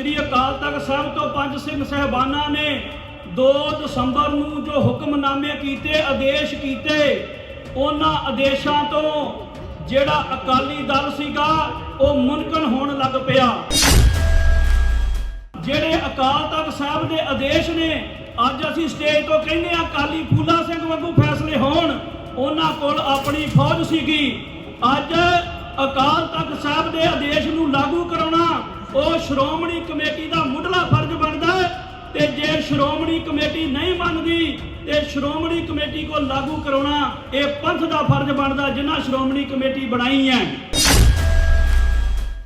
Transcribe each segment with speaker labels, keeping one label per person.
Speaker 1: ਸ੍ਰੀ ਅਕਾਲ ਤਖਤ ਸਾਹਿਬ ਤੋਂ ਪੰਜ ਸਿੰਘ ਸਹਿਬਾਨਾਂ ਨੇ 2 ਦਸੰਬਰ ਨੂੰ ਜੋ ਹੁਕਮਨਾਮੇ ਕੀਤੇ, ਆਦੇਸ਼ ਕੀਤੇ, ਉਹਨਾਂ ਆਦੇਸ਼ਾਂ ਤੋਂ ਜਿਹੜਾ ਅਕਾਲੀ ਦਲ ਸੀਗਾ, ਉਹ ਮੁਨਕਨ ਹੋਣ ਲੱਗ ਪਿਆ। ਜਿਹੜੇ ਅਕਾਲ ਤਖਤ ਸਾਹਿਬ ਦੇ ਆਦੇਸ਼ ਨੇ, ਅੱਜ ਅਸੀਂ ਸਟੇਜ ਤੋਂ ਕਹਿੰਦੇ ਆ ਅਕਾਲੀ ਫੂਲਾ ਸਿੰਘ ਵਾਂਗੂ ਫੈਸਲੇ ਹੋਣ। ਉਹਨਾਂ ਕੋਲ ਆਪਣੀ ਫੌਜ ਸੀਗੀ। ਅੱਜ ਅਕਾਲ ਤਖਤ ਸਾਹਿਬ ਦੇ ਆਦੇਸ਼ ਨੂੰ ਲਾਗੂ ਕਰਾਉਣਾ ਉਹ ਸ਼੍ਰੋਮਣੀ ਕਮੇਟੀ ਦਾ ਮੁੱਢਲਾ ਫਰਜ਼ ਬਣਦਾ ਹੈ ਤੇ ਜੇ ਸ਼੍ਰੋਮਣੀ ਕਮੇਟੀ ਨਹੀਂ ਮੰਨਦੀ ਤੇ ਸ਼੍ਰੋਮਣੀ ਕਮੇਟੀ ਕੋ ਲਾਗੂ ਕਰਾਉਣਾ ਇਹ ਪੰਥ ਦਾ ਫਰਜ਼ ਬਣਦਾ ਜਿਨ੍ਹਾਂ ਸ਼੍ਰੋਮਣੀ ਕਮੇਟੀ ਬਣਾਈ ਹੈ।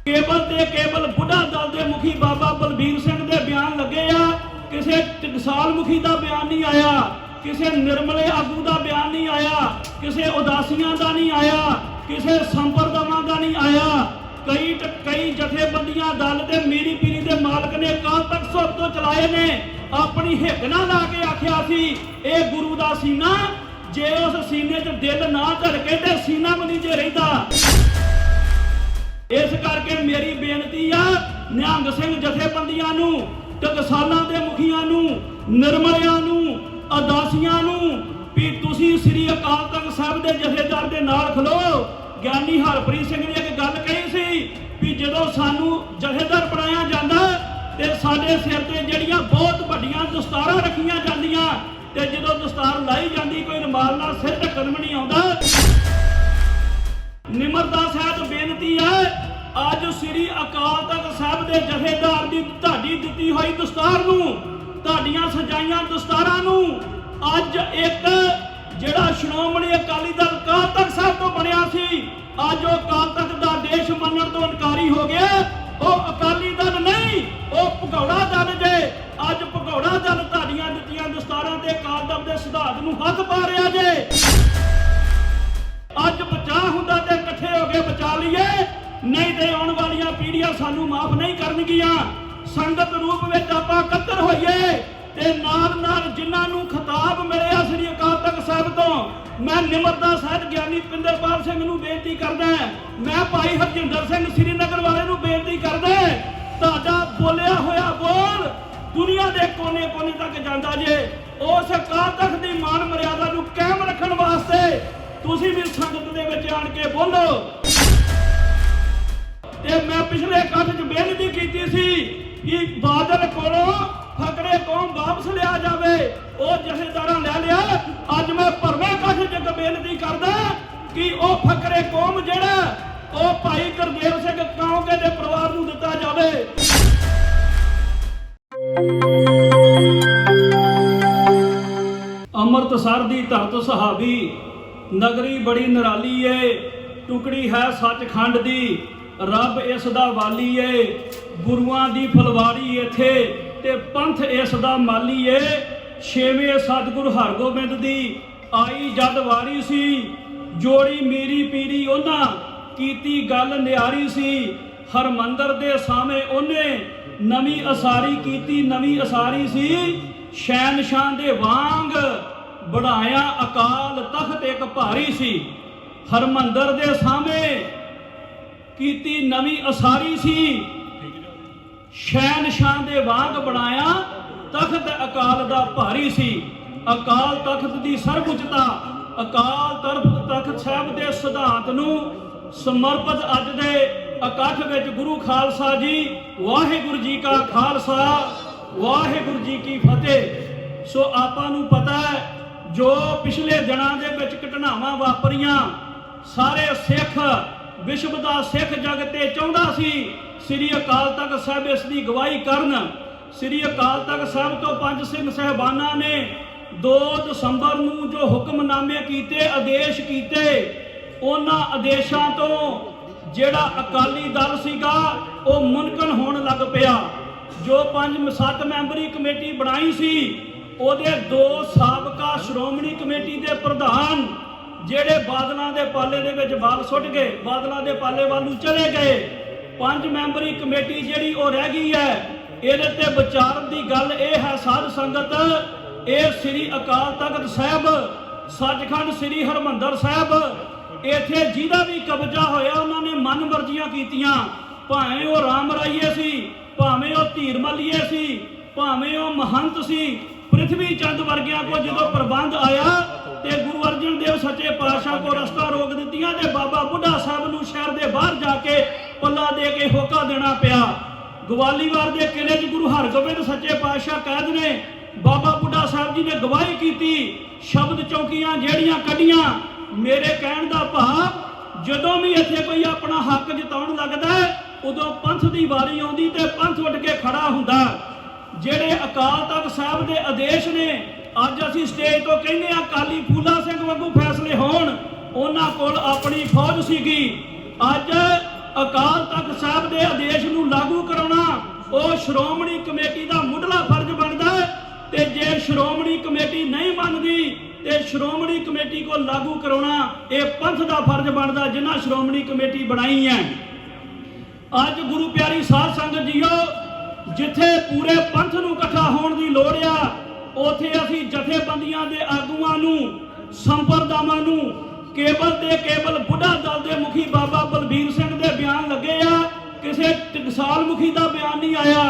Speaker 1: ਕੇਵਲ ਤੇ ਕੇਵਲ ਬੁੱਢਾ ਦਲ ਦੇ ਮੁਖੀ ਬਾਬਾ ਬਲਬੀਰ ਸਿੰਘ ਦੇ ਬਿਆਨ ਲੱਗੇ ਆ। ਕਿਸੇ ਟਕਸਾਲ ਮੁਖੀ ਦਾ ਬਿਆਨ ਨਹੀਂ ਆਇਆ, ਕਿਸੇ ਨਿਰਮਲੇ ਆਗੂ ਦਾ ਬਿਆਨ ਨਹੀਂ ਆਇਆ, ਕਿਸੇ ਉਦਾਸੀਆਂ ਦਾ ਨਹੀਂ ਆਇਆ, ਕਿਸੇ ਸੰਪਰਦਾਵਾਂ ਦਾ ਨਹੀਂ ਆਇਆ। ਕਈ ਕਈ ਜਥੇਬੰਦੀਆਂ ਦਲ ਤੇ ਮੀਰੀ ਪੀਰੀ ਦੇ ਮਾਲਕ ਨੇ ਕਾਲ ਤੱਕ ਸਭ ਤੋਂ ਚਲਾਏ ਨੇ। ਆਪਣੀ ਹਿੱਕ ਨਾ ਲਾ ਕੇ ਆਖਿਆ ਸੀ, ਇਹ ਗੁਰੂ ਦਾ ਸੀਨਾ, ਜੇ ਉਸ ਸੀਨੇ 'ਚ ਦਿਲ ਨਾ ਧੜਕੇ ਤੇ ਸੀਨਾ ਵੀ ਜੇ ਰਹਿੰਦਾ। ਇਸ ਕਰਕੇ ਮੇਰੀ ਬੇਨਤੀ ਆ, ਨਿਹੰਗ ਸਿੰਘ ਜਥੇਬੰਦੀਆਂ ਨੂੰ, ਟਕਸਾਲਾਂ ਦੇ ਮੁਖੀਆਂ ਨੂੰ, ਨਿਰਮਲਿਆਂ ਨੂੰ, ਅਦਾਸੀਆਂ ਨੂੰ, ਵੀ ਤੁਸੀਂ ਸ੍ਰੀ ਅਕਾਲ ਤਖਤ ਸਾਹਿਬ ਦੇ ਜਥੇਦਾਰ ਦੇ ਨਾਲ ਖਲੋ। ਗਿਆਨੀ ਹਰਪ੍ਰੀਤ ਸਿੰਘ ਨੇ ਇੱਕ ਗੱਲ ਕਹੀ ਜਦੋਂ ਸਾਨੂੰ ਜਥੇਦਾਰ ਬਣਾਇਆ ਜਾਂਦਾ ਤੇ ਸਾਡੇ ਸਿਰ ਤੇ ਜਿਹੜੀਆਂ ਬਹੁਤ ਵੱਡੀਆਂ ਦਸਤਾਰਾਂ ਰੱਖੀਆਂ ਜਾਂਦੀਆਂ, ਤੇ ਜਦੋਂ ਦਸਤਾਰ ਲਾਈ ਜਾਂਦੀ, ਕੋਈ ਰੁਮਾਲ ਨਾਲ ਸਿਰ ਢੱਕਣ ਵੀ ਨਹੀਂ ਆਉਂਦਾ। ਨਿਮਰਤਾ ਸਹਿਤ ਬੇਨਤੀ ਹੈ, ਅੱਜ ਸ੍ਰੀ ਅਕਾਲ ਤਖਤ ਸਾਹਿਬ ਦੇ ਜਥੇਦਾਰ ਦੀ ਤੁਹਾਡੀ ਦਿੱਤੀ ਹੋਈ ਦਸਤਾਰ ਨੂੰ, ਤੁਹਾਡੀਆਂ ਸਜਾਈਆਂ ਦਸਤਾਰਾਂ ਨੂੰ, ਅੱਜ ਇੱਕ ਜਿਹੜਾ ਸ਼੍ਰੋਮਣੀ ਅਕਾਲੀ ਦਲ ਅਕਾਲ ਤਖਤ ਸਾਹਿਬ ਤੋਂ ਬਣਿਆ ਸੀ, ਅੱਜ ਉਹ ਅਕਾਲ ਤਖਤ ਦਾ ਦੇਸ਼ ਮੰਨਣ ਤੋਂ ਇਨਕਾਰੀ ਹੋ ਗਿਆ। ਉਹ ਅਕਾਲੀ ਦਲ ਨਹੀਂ, ਉਹ ਭਗੌੜਾ ਦਲ ਜੇ। ਅੱਜ ਭਗੌੜਾ ਦਲ ਤੁਹਾਡੀਆਂ ਦਿੱਤੀਆਂ ਦਸਤਾਰਾਂ ਤੇ ਅਕਾਲ ਦਲ ਦੇ ਸਿਧਾਂਤ ਨੂੰ ਹੱਥ ਪਾ ਰਿਹਾ ਜੇ। ਅੱਜ ਬਚਾ ਹੁੰਦਾ ਤੇ ਇਕੱਠੇ ਹੋ ਕੇ ਬਚਾ ਲਈਏ। ਨਹੀਂ ਤੇ ਆਉਣ ਵਾਲੀਆਂ ਪੀੜ੍ਹੀਆਂ ਸਾਨੂੰ ਮਾਫ ਨਹੀਂ ਕਰਨਗੀਆਂ। ਸੰਗਤ ਰੂਪ ਵਿੱਚ ਆਪਾਂ ਇਕੱਤਰ ਹੋਈਏ ਤੇ ਨਾਲ ਨਾਲ ਜਿਨ੍ਹਾਂ ਮੈਂ ਨਿਮਰਤਾ ਸਾਹਿਬ ਗਿਆਨੀ ਪਿੰਦਰਪਾਲ ਸਿੰਘ ਨੂੰ ਬੇਨਤੀ ਕਰਦਾ ਮੈਂ ਭਾਈ ਹਰਜਿੰਦਰ ਸਿੰਘ ਸ੍ਰੀਨਗਰ ਵਾਲੇ ਨੂੰ ਬੇਨਤੀ ਕਰਦਾ ਤੁਹਾਡਾ ਬੋਲਿਆ ਹੋਇਆ ਬੋਲ ਦੁਨੀਆ ਦੇ ਕੋਨੇ-ਕੋਨੇ ਤੱਕ ਜਾਂਦਾ ਜੇ। ਉਸ ਅਕਾਲ ਤਖਤ ਦੀ ਮਾਨ ਮਰਿਆਦਾ ਨੂੰ ਕਾਇਮ ਰੱਖਣ ਵਾਸਤੇ ਤੁਸੀਂ ਵੀ ਸੰਗਤ ਦੇ ਵਿੱਚ ਆਣ ਕੇ ਬੋਲੋ। ਤੇ ਮੈਂ ਪਿਛਲੇ ਇਕੱਠ 'ਚ ਬੇਨਤੀ ਕੀਤੀ ਸੀ ਕਿ ਬਾਦਲ ਕੋਲੋਂ ਫਕਰੇ ਕੌਮ ਵਾਪਸ ਲਿਆ ਜਾਵੇ, ਉਹ ਜਥੇਦਾਰਾਂ ਲੈ ਲਿਆ। ਅੱਜ ਮੈਂ ਭਰਵੇਂ ਇਕੱਠ 'ਚ ਬੇਨਤੀ ਕਰਦਾ ਕਿ ਉਹ ਫਕਰੇ ਕੌਮ ਜਿਹੜਾ, ਉਹ ਭਾਈ ਗੁਰਦੇਵ ਸਿੰਘ ਕੌਂਕੇ ਦੇ ਪਰਿਵਾਰ ਨੂੰ ਦਿੱਤਾ ਜਾਵੇ। ਅੰਮ੍ਰਿਤਸਰ ਦੀ ਧਰਤ ਸੁਹਾਵੀ ਨਗਰੀ ਬੜੀ ਨਿਰਾਲੀ ਏ, ਟੁਕੜੀ ਹੈ ਸੱਚਖੰਡ ਦੀ, ਰੱਬ ਇਸ ਦਾ ਵਾਲੀ ਏ, ਗੁਰੂਆਂ ਦੀ ਫਲਵਾੜੀ ਇੱਥੇ ਤੇ ਪੰਥ ਇਸ ਦਾ ਮਾਲੀ ਏ। ਛੇਵੇਂ ਸਤਿਗੁਰ ਹਰਗੋਬਿੰਦ ਦੀ ਆਈ ਜਦ ਵਾਰੀ ਸੀ। ਜੋੜੀ ਮੀਰੀ ਪੀਰੀ ਉਹਨਾਂ ਕੀਤੀ ਗੱਲ ਨਿਆਰੀ ਸੀ। ਹਰਮੰਦਰ ਦੇ ਸਾਹਮਣੇ ਉਹਨੇ ਨਵੀਂ ਅਸਾਰੀ ਕੀਤੀ, ਨਵੀਂ ਅਸਾਰੀ ਸੀ। ਸ਼ੈਨ ਸ਼ਾਨ ਦੇ ਵਾਂਗ ਬੜਾਇਆ ਅਕਾਲ ਤਖਤ ਇੱਕ ਭਾਰੀ ਸੀ। ਹਰਮੰਦਰ ਦੇ ਸਾਹਮਣੇ ਕੀਤੀ ਨਵੀਂ ਅਸਾਰੀ ਸੀ। ਸ਼ੈਨ ਸ਼ਾਨ ਦੇ ਵਾਂਗ ਬਣਾਇਆ, ਤਖਤ ਅਕਾਲ ਦਾ ਭਾਰੀ ਸੀ। ਅਕਾਲ ਤਖਤ ਦੀ ਸਰਵਉੱਚਤਾ, ਅਕਾਲ ਤਖਤ ਤਖਤ ਸਾਹਿਬ ਦੇ ਸਿਧਾਂਤ ਨੂੰ ਸਮਰਪਿਤ ਅੱਜ ਦੇ ਇਕੱਠ ਵਿੱਚ ਗੁਰੂ ਖਾਲਸਾ ਜੀ, ਵਾਹਿਗੁਰੂ ਜੀ ਕਾ ਖਾਲਸਾ, ਵਾਹਿਗੁਰੂ ਜੀ ਕੀ ਫਤਿਹ। ਸੋ ਆਪਾਂ ਨੂੰ ਪਤਾ ਹੈ, ਜੋ ਪਿਛਲੇ ਦਿਨਾਂ ਦੇ ਵਿੱਚ ਘਟਨਾਵਾਂ ਵਾਪਰੀਆਂ, ਸਾਰੇ ਸਿੱਖ ਵਿਸ਼ਵ ਦਾ ਸਿੱਖ ਜਗਤ ਤੇ ਚਾਹੁੰਦਾ ਸੀ, ਸ੍ਰੀ ਅਕਾਲ ਤਖਤ ਸਾਹਿਬ ਇਸ ਦੀ ਗਵਾਹੀ ਕਰਨ। ਸ੍ਰੀ ਅਕਾਲ ਤਖਤ ਸਾਹਿਬ ਤੋਂ ਪੰਜ ਸਿੰਘ ਸਹਿਬਾਨਾਂ ਨੇ 2 ਦਸੰਬਰ ਨੂੰ ਜੋ ਹੁਕਮਨਾਮੇ ਕੀਤੇ, ਆਦੇਸ਼ ਕੀਤੇ, ਉਹਨਾਂ ਆਦੇਸ਼ਾਂ ਤੋਂ ਜਿਹੜਾ ਅਕਾਲੀ ਦਲ ਸੀਗਾ, ਉਹ ਮੁਨਕਨ ਹੋਣ ਲੱਗ ਪਿਆ। ਜੋ ਪੰਜ ਸੱਤ ਮੈਂਬਰੀ ਕਮੇਟੀ ਬਣਾਈ ਸੀ, ਉਹਦੇ ਦੋ ਸਾਬਕਾ ਸ਼੍ਰੋਮਣੀ ਕਮੇਟੀ ਦੇ ਪ੍ਰਧਾਨ ਜਿਹੜੇ ਬਾਦਲਾਂ ਦੇ ਪਾਲੇ ਦੇ ਵਿੱਚ ਬਾਲ ਸੁੱਟ ਗਏ, ਬਾਦਲਾਂ ਦੇ ਪਾਲੇ ਵੱਲ ਨੂੰ ਚਲੇ ਗਏ। ਪੰਜ ਮੈਂਬਰੀ ਕਮੇਟੀ ਜਿਹੜੀ ਉਹ ਰਹਿ ਗਈ ਹੈ, ਇਹਦੇ ਤੇ ਵਿਚਾਰਨ ਦੀ ਗੱਲ ਇਹ ਹੈ ਸਾਧ ਸੰਗਤ, ਇਹ ਸ੍ਰੀ ਅਕਾਲ ਤਖਤ ਸਾਹਿਬ, ਸੱਚਖੰਡ ਸ੍ਰੀ ਹਰਮੰਦਰ ਸਾਹਿਬ, ਇੱਥੇ ਜਿਹਦਾ ਵੀ ਕਬਜ਼ਾ ਹੋਇਆ ਉਹਨਾਂ ਨੇ ਮਨ ਮਰਜ਼ੀਆਂ ਕੀਤੀਆਂ। ਭਾਵੇਂ ਉਹ ਰਾਮ ਰਾਈਏ ਸੀ, ਭਾਵੇਂ ਉਹ ਧੀਰ ਮੱਲੀਏ ਸੀ, ਭਾਵੇਂ ਉਹ ਮਹੰਤ ਸੀ, ਪ੍ਰਿਥਵੀ ਚੰਦ ਵਰਗਿਆਂ ਕੋ ਜਦੋਂ ਪ੍ਰਬੰਧ ਆਇਆ ਤੇ ਗੁਰੂ ਅਰਜਨ ਦੇਵ ਸੱਚੇ ਪਾਤਸ਼ਾਹ ਕੋ ਰਸਤਾ ਰੋਕ ਦਿੱਤੀਆਂ ਤੇ ਬਾਬਾ ਬੁੱਢਾ ਸਾਹਿਬ ਨੂੰ ਸ਼ਹਿਰ ਦੇ ਬਾਹਰ ਜਾ ਕੇ ਪੱਲਾ ਦੇ ਕੇ ਹੋਕਾ ਦੇਣਾ ਪਿਆ। ਗਵਾਲੀਵਾਰ ਦੇ ਕਿਲੇ 'ਚ ਗੁਰੂ ਹਰਗੋਬਿੰਦ ਸੱਚੇ ਪਾਤਸ਼ਾਹ ਕਹਿਦ ਨੇ। ਬਾਬਾ ਬੁੱਢਾ ਸਾਹਿਬ ਜੀ ਨੇ ਗਵਾਹੀ ਕੀਤੀ, ਸ਼ਬਦ ਚੌਕੀਆਂ ਜਿਹੜੀਆਂ ਕੱਢੀਆਂ, ਮੇਰੇ ਕਹਿਣ ਦਾ ਭਾਵ, ਜਦੋਂ ਵੀ ਇੱਥੇ ਕੋਈ ਆਪਣਾ ਹੱਕ ਜਤਾਉਣ ਲੱਗਦਾ ਉਦੋਂ ਪੰਥ ਦੀ ਵਾਰੀ ਆਉਂਦੀ ਤੇ ਪੰਥ ਉੱਠ ਕੇ ਖੜਾ ਹੁੰਦਾ। ਜਿਹੜੇ ਅਕਾਲ ਤਖਤ ਸਾਹਿਬ ਦੇ ਆਦੇਸ਼ ਨੇ ਅੱਜ ਅਸੀਂ ਸਟੇਜ ਤੋਂ ਕਹਿੰਦੇ ਆ ਕਾਲੀ ਫੂਲਾ ਸਿੰਘ ਵਾਂਗੂ ਫੈਸਲੇ ਹੋਣ। ਉਹਨਾਂ ਕੋਲ ਆਪਣੀ ਫੌਜ ਸੀਗੀ। ਅੱਜ ਅਕਾਲ ਤਖਤ ਸਾਹਿਬ ਦੇ ਆਦੇਸ਼ ਨੂੰ ਲਾਗੂ ਕਰਾਉਣਾ, ਉਹ ਸ਼੍ਰੋਮਣੀ ਕਮੇਟੀ ਦਾ ਮੁੱਢਲਾ ਫਰਜ਼ ਬਣਦਾ ਹੈ। ਤੇ ਜੇ ਸ਼੍ਰੋਮਣੀ ਕਮੇਟੀ ਨਹੀਂ ਮੰਨਦੀ, ਤੇ ਸ਼੍ਰੋਮਣੀ ਕਮੇਟੀ ਕੋ ਲਾਗੂ ਕਰਾਉਣਾ, ਇਹ ਪੰਥ ਦਾ ਫਰਜ਼ ਬਣਦਾ, ਜਿਨ੍ਹਾਂ ਸ਼੍ਰੋਮਣੀ ਕਮੇਟੀ ਬਣਾਈ ਹੈ। ਅੱਜ ਗੁਰੂ ਪਿਆਰੀ ਸਾਧ ਸੰਗਤ ਜੀਓ, ਜਿੱਥੇ ਪੂਰੇ ਪੰਥ ਨੂੰ ਇਕੱਠਾ ਹੋਣ ਦੀ ਲੋੜ ਆ ਉਥੇ ਅਸੀਂ ਜਥੇਬੰਦੀਆਂ ਦੇ ਆਗੂਆਂ ਨੂੰ, ਸੰਪਰਦਾਵਾਂ ਨੂੰ ਕੇਵਲ ਤੇ ਕੇਵਲ ਬੁੱਢਾ ਦਲ ਦੇ ਮੁਖੀ ਬਾਬਾ ਬਲਬੀਰ ਸਿੰਘ ਦੇ ਬਿਆਨ ਲੱਗੇ ਆ। ਕਿਸੇ ਟਕਸਾਲ ਮੁਖੀ ਦਾ ਬਿਆਨ ਨਹੀਂ ਆਇਆ,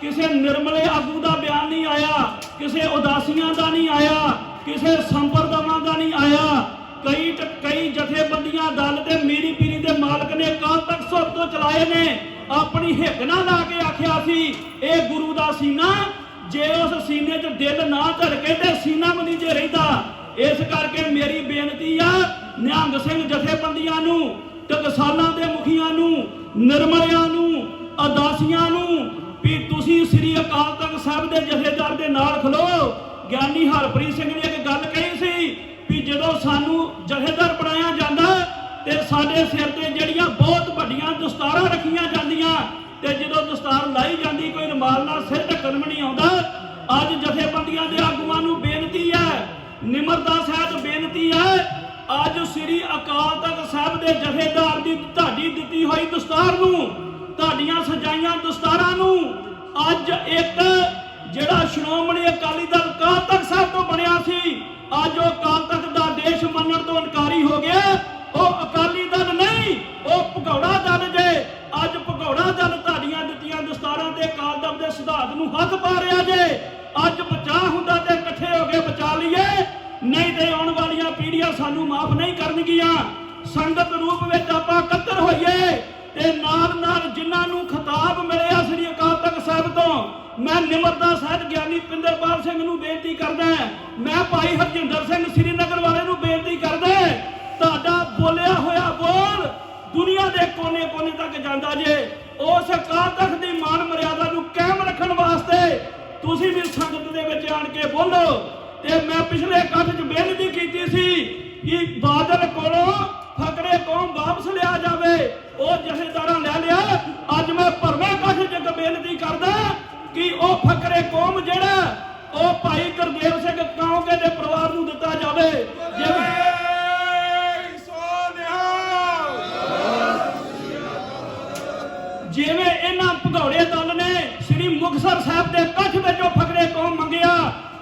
Speaker 1: ਕਿਸੇ ਨਿਰਮਲੇ ਆਗੂ ਦਾ ਬਿਆਨ ਨਹੀਂ ਆਇਆ, ਕਿਸੇ ਉਦਾਸੀਆਂ ਦਾ ਨਹੀਂ ਆਇਆ, ਕਿਸੇ ਸੰਪਰਦਾਵਾਂ ਦਾ ਨਹੀਂ ਆਇਆ। ਕਈ ਕਈ ਜਥੇਬੰਦੀਆਂ ਦਲ ਤੇ ਮੀਰੀ ਪੀਰੀ ਦੇ ਮਾਲਕ ਨੇ ਕਾਲ ਤੱਕ ਸਭ ਤੋਂ ਚਲਾਏ ਨੇ। ਆਪਣੀ ਹਿੱਕ ਨਾ ਲਾ ਕੇ ਆਖਿਆ ਸੀ, ਇਹ ਗੁਰੂ ਦਾ ਸੀਨਾ ਜੇ ਉਸ ਸੀਨੇ 'ਚ ਦਿਲ ਨਾ ਧੜਕੇ ਤੇ ਸੀਨਾ ਵੀ ਜੇ ਰਹਿੰਦਾ, ਇਸ ਕਰਕੇ ਮੇਰੀ ਬੇਨਤੀ ਆ, ਨਿਹੰਗ ਸਿੰਘ ਜਥੇਬੰਦੀਆਂ ਨੂੰ, ਟਕਸਾਲਾਂ ਦੇ ਮੁਖੀਆਂ ਨੂੰ, ਨਿਰਮਲਿਆਂ ਨੂੰ, ਅਦਾਸੀਆਂ ਨੂੰ, ਵੀ ਤੁਸੀਂ ਸ੍ਰੀ ਅਕਾਲ ਤਖਤ ਸਾਹਿਬ ਦੇ ਜਥੇਦਾਰ ਦੇ ਨਾਲ ਖਲੋ। ਗਿਆਨੀ ਹਰਪ੍ਰੀਤ ਸਿੰਘ ਨੇ ਇੱਕ ਗੱਲ ਕਹੀ ਸੀ ਵੀ ਜਦੋਂ ਸਾਨੂੰ ਜਥੇਦਾਰ ਬਣਾਇਆ ਜਾਂਦਾ ਤੇ ਸਾਡੇ ਸਿਰ ਤੇ ਜਿਹੜੀਆਂ ਬਹੁਤ ਵੱਡੀਆਂ ਦਸਤਾਰਾਂ ਰੱਖੀਆਂ ਜਾਂਦੀਆਂ ਤੇ ਜਦੋਂ ਦਸਤਾਰ ਲਾਈ ਜਾਂਦੀ, ਕੋਈ ਰੁਮਾਲ ਨਾਲ ਸਿਰ ਢੱਕਣ ਵੀ ਨਹੀਂ ਆਉਂਦਾ ਅੱਜ ਜਥੇਬੰਦੀਆਂ ਦੇ ਆਗੂਆਂ ਨੂੰ ਬੇਨਤੀ ਹੈ ਨਿਮਰਤਾ ਸਹਿਤ ਬੇਨਤੀ ਹੈ, ਅੱਜ ਸ੍ਰੀ ਅਕਾਲ ਤਖਤ ਸਾਹਿਬ ਦੇ ਜਥੇਦਾਰ ਦੀ ਤੁਹਾਡੀ ਦਿੱਤੀ ਹੋਈ ਦਸਤਾਰ ਨੂੰ, ਤੁਹਾਡੀਆਂ ਸਜਾਈਆਂ ਦਸਤਾਰਾਂ ਨੂੰ ਅੱਜ ਇੱਕ ਆਉਣ ਵਾਲੀਆਂ ਪੀੜ੍ਹੀਆਂ ਸਾਨੂੰ ਮਾਫ ਨਹੀਂ ਕਰਨਗੀਆਂ। ਸੰਗਤ ਰੂਪ ਵਿੱਚ ਆਪਾਂ ਇਕੱਤਰ ਹੋਈਏ ਤੇ ਨਾਲ ਨਾਲ ਜਿਨ੍ਹਾਂ ਨੂੰ ਖਿਤਾਬ ਮਿਲਿਆ ਸ੍ਰੀ ਅਕਾਲ ਤਖਤ ਸਾਹਿਬ ਤੋਂ, ਮੈਂ ਨਿਮਰਤਾ ਸਾਹਿਬ ਗਿਆਨੀ ਪਿੰਦਰਪਾਲ ਸਿੰਘ ਨੂੰ ਬੇਨਤੀ ਕਰਦਾ ਮੈਂ ਭਾਈ ਹਰਜਿੰਦਰ ਸਿੰਘ ਸ੍ਰੀਨਗਰ ਵਾਲੇ ਨੂੰ ਬੇਨਤੀ ਕਰਦਾ ਤੁਹਾਡਾ ਬੋਲਿਆ ਹੋਇਆ ਬੋਲ ਦੁਨੀਆ ਦੇ ਕੋਨੇ-ਕੋਨੇ ਤੱਕ ਜਾਂਦਾ ਜੇ। ਉਸ ਅਕਾਲ ਤਖਤ ਦੀ ਮਾਨ ਮਰਿਆਦਾ ਨੂੰ ਕਾਇਮ ਰੱਖਣ ਵਾਸਤੇ ਤੁਸੀਂ ਵੀ ਸੰਗਤ ਦੇ ਵਿੱਚ ਆਣ ਕੇ ਬੋਲੋ। ਤੇ ਮੈਂ ਪਿਛਲੇ ਇਕੱਠ 'ਚ ਬੇਨਤੀ ਕੀਤੀ ਸੀ ਕਿ ਬਾਦਲ ਕੋਲੋਂ ਫਕਰੇ ਕੌਮ ਵਾਪਸ ਲਿਆ ਜਾਵੇ। ਉਹ ਜਥੇਦਾਰਾਂ ਲੈ ਲਿਆ। ਅੱਜ ਮੈਂ ਭਰਵੇਂ ਇਕੱਠ 'ਚ ਬੇਨਤੀ ਕਰਦਾ ਕਿ ਉਹ ਫਕਰੇ ਕੌਮ ਜਿਹੜਾ, ਉਹ ਭਾਈ ਗੁਰਦੇਵ ਸਿੰਘ ਕੌਂਕੇ ਦੇ ਪਰਿਵਾਰ ਨੂੰ ਦਿੱਤਾ ਜਾਵੇ। ਜਿਵੇਂ ਜਿਵੇਂ ਇਹਨਾਂ ਭਗੌੜੇ ਦਲ ਨੇ ਸ੍ਰੀ ਮੁਕਤਸਰ ਸਾਹਿਬ ਦੇ ਕੱਛ ਵਿੱਚ ਫਕਰੇ ਕੌਮ ਮੰਗਿਆ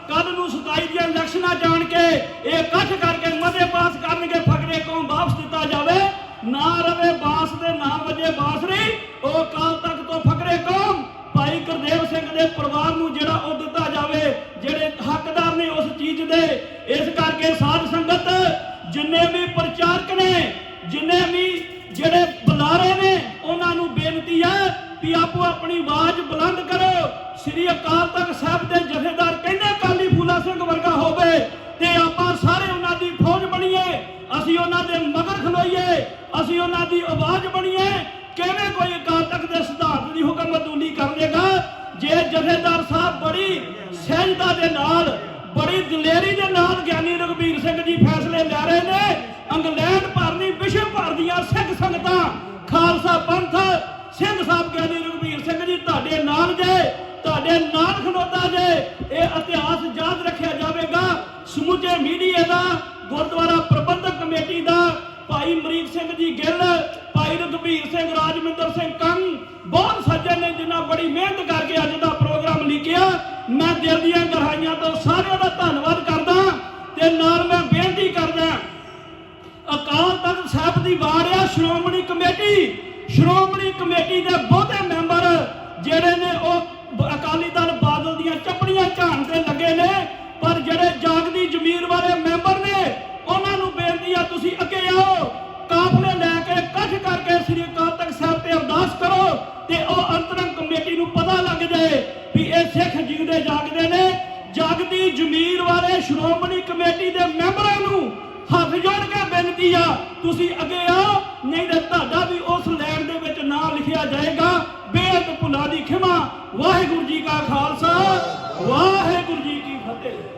Speaker 1: ਕੱਲ ਨੂੰ 27 ਦੀਆਂ ਇਲੈਕਸ਼ਨਾਂ ਜਾਣ ਕੇ ਇਹ ਇਕੱਠ ਕਰਕੇ ਮਤੇ ਪਾਸ ਕਰਨਗੇ, ਫਕਰੇ ਕੌਮ ਵਾਪਸ ਦਿੱਤਾ ਜਾਵੇ। ਨਾ ਰਵੇ ਬਾਸ ਦੇ ਨਾ ਵਜੇ ਬਾਸਰੀ, ਉਹ ਕਾਲ ਤੱਕ ਤੋਂ ਫਕਰੇ ਕੌਮ। ਭਾਈ ਗੁਰਦੇਵ ਸਿੰਘ ਦੇ ਪਰਿਵਾਰ ਨੂੰ ਜਿਹੜਾ ਉਹ ਦਿੱਤਾ ਜਾਵੇ, ਜਿਹੜੇ ਹੱਕਦਾਰ ਨੇ ਉਸ ਚੀਜ਼ ਦੇ, ਇਸ ਕਰਕੇ ਸਾਧ ਸੰਗਤ, ਜਿੰਨੇ ਵੀ ਪ੍ਰਚਾਰਕ ਨੇ, ਜਿੰਨੇ ਵੀ ਜਿਹੜੇ ਬੁਲਾਰੇ ਨੇ, ਉਹਨਾਂ ਨੂੰ ਬੇਨਤੀ ਹੈ ਕਿ ਆਪੋ ਆਪਣੀ ਆਵਾਜ਼ ਬੁਲੰਦ ਕਰੋ। ਸ੍ਰੀ ਅਕਾਲ ਤਖਤ ਸਾਹਿਬ ਦੇ ਜੇ ਜਥੇਦਾਰ ਸਾਹਿਬ ਬੜੀ ਸਹਿਜਤਾ ਦੇ ਨਾਲ, ਬੜੀ ਦਲੇਰੀ ਦੇ ਨਾਲ ਗਿਆਨੀ ਰਘਬੀਰ ਸਿੰਘ ਜੀ ਫੈਸਲੇ ਲੈ ਰਹੇ ਨੇ, ਇੰਗਲੈਂਡ ਭਰ ਵਿਸ਼ਵ ਭਰ ਦੀਆਂ ਸਿੱਖ ਸੰਗਤਾਂ, ਖਾਲਸਾ ਪੰਥ, ਸਿੰਘ ਸਾਹਿਬ ਗਿਆਨੀ ਰਘਬੀਰ ਸਿੰਘ ਜੀ ਤੁਹਾਡੇ ਨਾਲ ਜੇ, ਤੁਹਾਡੇ ਨਾਲ ਖਲੋਤਾ ਜੇ, ਇਹ ਇਤਿਹਾਸ ਯਾਦ ਰੱਖਿਆ ਜਾਵੇਗਾ। ਸਮੁੱਚੇ ਮੀਡੀਆ ਦਾ, ਗੁਰਦੁਆਰਾ ਪ੍ਰਬੰਧਕ ਕਮੇਟੀ ਦਾ, ਭਾਈ ਮਰੀਕ ਸਿੰਘ ਜੀ ਗਿੱਲ ਭਾਈ ਰਘਬੀਰ ਸਿੰਘ ਰਾਜਵਿੰਦਰ ਸਿੰਘ ਕੰਗ ਬਹੁਤ ਸੱਜਣ ਨੇ ਜਿਨ੍ਹਾਂ ਬੜੀ ਮਿਹਨਤ ਕਰਕੇ ਅੱਜ ਦਾ ਪ੍ਰੋਗਰਾਮ ਲਿਖਿਆ। ਮੈਂ ਦਿਲ ਦੀਆਂ ਗਹਿਰਾਈਆਂ ਤੋਂ ਸਾਰਿਆਂ ਦਾ ਧੰਨਵਾਦ ਕਰਦਾ ਤੇ ਨਾਲ ਮੈਂ ਬੇਨਤੀ ਕਰਦਾ, ਅਕਾਲ ਤਖਤ ਸਾਹਿਬ ਦੀ ਵਾਰ ਆ, ਸ਼੍ਰੋਮਣੀ ਕਮੇਟੀ। ਸ਼੍ਰੋਮਣੀ ਕਮੇਟੀ ਦੇ ਬਹੁਤੇ ਮੈਂਬਰ ਜਿਹੜੇ ਨੇ ਉਹ ਅਕਾਲੀ ਦਲ ਬਾਦਲ ਦੀਆਂ ਚੱਪੜੀਆਂ ਝਾਣ ਤੇ ਲੱਗੇ ਨੇ, ਪਰ ਜਿਹੜੇ ਜਾਗਦੀ ਜ਼ਮੀਰ ਵਾਲੇ ਤੇ ਉਹ ਅੰਤਰੰਗ ਕਮੇਟੀ ਨੂੰ ਪਤਾ ਲੱਗ ਜਾਏ ਵੀ ਇਹ ਸਿੱਖ ਜਿਉਂਦੇ, ਜਾਗਦੇ ਨੇ। ਜਾਗਦੀ ਜ਼ਮੀਰ ਵਾਲੇ ਸ਼੍ਰੋਮਣੀ ਕਮੇਟੀ ਦੇ ਮੈਂਬਰਾਂ ਨੂੰ ਹੱਥ ਜੋੜ ਕੇ ਬੇਨਤੀ ਆ, ਤੁਸੀਂ ਅੱਗੇ ਆਓ, ਨਹੀਂ ਤਾਂ ਤੁਹਾਡਾ ਵੀ ਉਸ ਲੈਣ ਦੇ ਵਿੱਚ ਨਾਮ ਲਿਖਿਆ ਜਾਏਗਾ। ਬੇਅੰਤ ਭੁੱਲਾਂ ਦੀ ਖਿਮਾ। ਵਾਹਿਗੁਰੂ ਜੀ ਕਾ ਖਾਲਸਾ, ਵਾਹਿਗੁਰੂ ਜੀ ਕੀ ਫਤਿਹ।